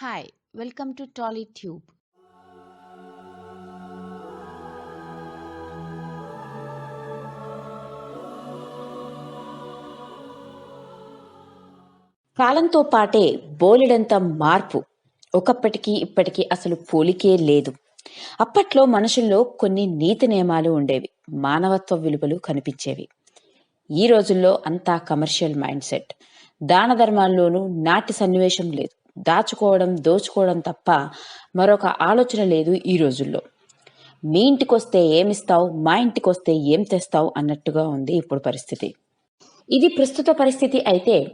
Hi, welcome to TollyTube. కాలంతో పాటే బోలెడంత మార్పు. ఒకప్పటికి ఇప్పటికీ అసలు పోలికే లేదు. అప్పట్లో మనుషుల్లో కొన్ని నీతి నియమాలు ఉండేవి. మానవత్వ విలువలు కనిపించేవి. ఈ రోజుల్లో అంతా కమర్షియల్ మైండ్ సెట్. దాన ధర్మాల్లోనూ నాటి సన్నివేశం లేదు. దాచుకోవడం దోచుకోవడం తప్ప మరొక ఆలోచన లేదు ఈ రోజుల్లో. మీ ఇంటికొస్తే ఏమిస్తావు? మా ఇంటికొస్తే ఏం తెస్తావు? అన్నట్టుగా ఉంది ఇప్పుడు పరిస్థితి. ఇది ప్రస్తుత పరిస్థితి అయితే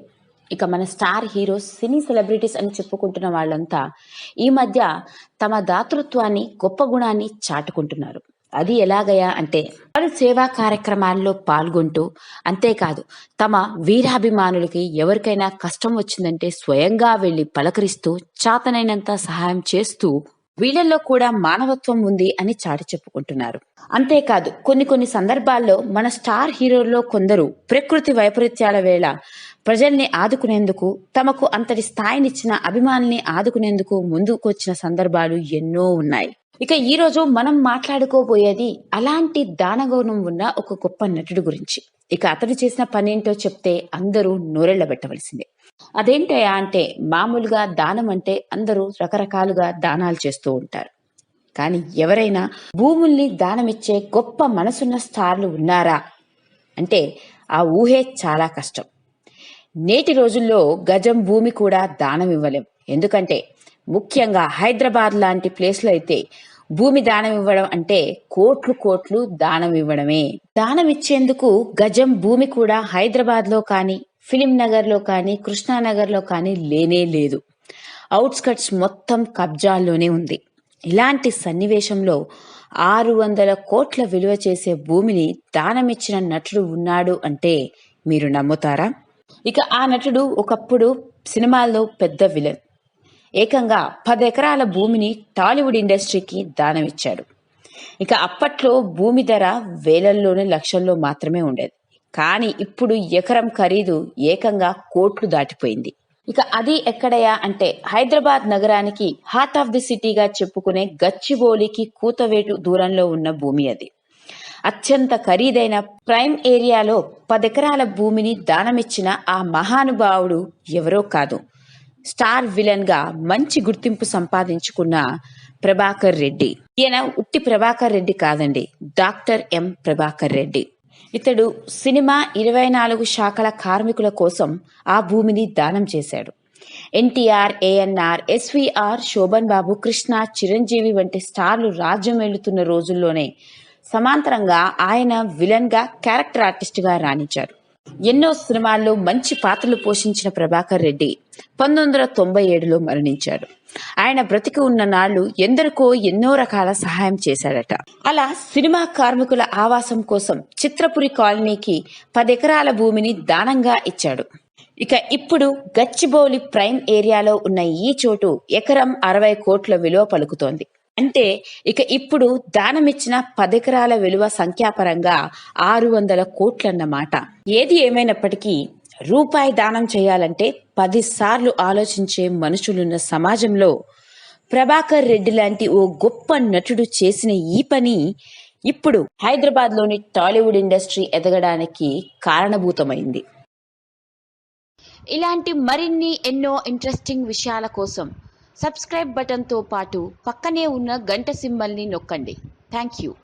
ఇక మన స్టార్ హీరోస్ సినీ సెలబ్రిటీస్ అని చెప్పుకుంటున్న వాళ్ళంతా ఈ మధ్య తమ దాతృత్వాన్ని గొప్ప గుణాన్ని చాటుకుంటున్నారు. అది ఎలాగయా అంటే వారు సేవా కార్యక్రమాల్లో పాల్గొంటూ అంతేకాదు తమ వీరాభిమానులకి ఎవరికైనా కష్టం వచ్చిందంటే స్వయంగా వెళ్ళి పలకరిస్తూ చాతనైనంత సహాయం చేస్తూ వీళ్ళల్లో కూడా మానవత్వం ఉంది అని చాటి చెప్పుకుంటున్నారు. అంతేకాదు కొన్ని కొన్ని సందర్భాల్లో మన స్టార్ హీరోల్లో కొందరు ప్రకృతి వైపరీత్యాల వేళ ప్రజల్ని ఆదుకునేందుకు తమకు అంతటి స్థాయినిచ్చిన అభిమానుల్ని ఆదుకునేందుకు ముందుకొచ్చిన సందర్భాలు ఎన్నో ఉన్నాయి. ఇక ఈ రోజు మనం మాట్లాడుకోబోయేది అలాంటి దానగౌనం ఉన్న ఒక గొప్ప నటుడు గురించి. ఇక అతడు చేసిన పనేంటో చెప్తే అందరూ నోరెళ్ళబెట్టవలసిందే అదేంటయా అంటే మామూలుగా దానం అంటే అందరూ రకరకాలుగా దానాలు చేస్తూ ఉంటారు. కానీ ఎవరైనా భూముల్ని దానమిచ్చే గొప్ప మనసున్న స్థార్లు ఉన్నారా? అంటే ఆ ఊహే చాలా కష్టం. నేటి రోజుల్లో గజం భూమి కూడా దానం ఇవ్వలేం. ఎందుకంటే ముఖ్యంగా హైదరాబాద్ లాంటి ప్లేస్లో అయితే భూమి దానం ఇవ్వడం అంటే కోట్లు కోట్లు దానం ఇవ్వడమే. దానం ఇచ్చేందుకు గజం భూమి కూడా హైదరాబాద్లో కానీ ఫిలిం నగర్లో కానీ కృష్ణానగర్లో కానీ లేనే లేదు. అవుట్స్కట్స్ మొత్తం కబ్జాల్లోనే ఉంది. ఇలాంటి సన్నివేశంలో ఆరు వందల కోట్ల విలువ చేసే భూమిని దానమిచ్చిన నటుడు ఉన్నాడు అంటే మీరు నమ్ముతారా? ఇక ఆ నటుడు ఒకప్పుడు సినిమాల్లో పెద్ద విలన్. ఏకంగా పది ఎకరాల భూమిని టాలీవుడ్ ఇండస్ట్రీకి దానమిచ్చాడు. ఇక అప్పట్లో భూమి ధర వేలల్లోనే లక్షల్లో మాత్రమే ఉండేది. కానీ ఇప్పుడు ఎకరం ఖరీదు ఏకంగా కోట్లు దాటిపోయింది. ఇక అది ఎక్కడయా అంటే హైదరాబాద్ నగరానికి హార్ట్ ఆఫ్ ది సిటీగా చెప్పుకునే గచ్చిబౌలికి కూతవేటు దూరంలో ఉన్న భూమి అది. అత్యంత ఖరీదైన ప్రైమ్ ఏరియాలో పదెకరాల భూమిని దానమిచ్చిన ఆ మహానుభావుడు ఎవరో కాదు. స్టార్ విలన్గా మంచి గుర్తింపు సంపాదించుకున్న ప్రభాకర్ రెడ్డి. ఈయన ఉట్టి ప్రభాకర్ రెడ్డి కాదండి డాక్టర్ ఎం ప్రభాకర్ రెడ్డి. ఇతడు సినిమా ఇరవై నాలుగు శాఖల కార్మికుల కోసం ఆ భూమిని దానం చేశాడు. NTR ANR SVR Sobhan Babu Krishna Chiranjeevi వంటి స్టార్లు రాజ్యం వెళుతున్న రోజుల్లోనే సమాంతరంగా ఆయన విలన్గా క్యారెక్టర్ ఆర్టిస్ట్గా రాణించారు. ఎన్నో సినిమాల్లో మంచి పాత్రలు పోషించిన ప్రభాకర్ రెడ్డి పంతొమ్మిది వందల తొంభై ఏడులో మరణించాడు. ఆయన బ్రతికి ఉన్న నాళ్ళు ఎందరికో ఎన్నో రకాల సహాయం చేశాడట. అలా సినిమా కార్మికుల ఆవాసం కోసం చిత్రపురి కాలనీకి పదెకరాల భూమిని దానంగా ఇచ్చాడు. ఇక ఇప్పుడు గచ్చిబౌలి ప్రైమ్ ఏరియాలో ఉన్న ఈ చోటు ఎకరం అరవై కోట్ల విలువ పలుకుతోంది. అంటే ఇక ఇప్పుడు దానమిచ్చిన పదెకరాల విలువ సంఖ్యాపరంగా ఆరు వందల కోట్లన్నమాట. ఏది ఏమైనప్పటికీ రూపాయి దానం చేయాలంటే పది సార్లు ఆలోచించే మనుషులున్న సమాజంలో ప్రభాకర్ రెడ్డి లాంటి ఓ గొప్ప నటుడు చేసిన ఈ పని ఇప్పుడు హైదరాబాద్లోని టాలీవుడ్ ఇండస్ట్రీ ఎదగడానికి కారణభూతమైంది. ఇలాంటి మరిన్ని ఎన్నో ఇంట్రెస్టింగ్ విషయాల కోసం సబ్స్క్రైబ్ బటన్తో పాటు పక్కనే ఉన్న గంట సింబల్ని నొక్కండి. Thank you.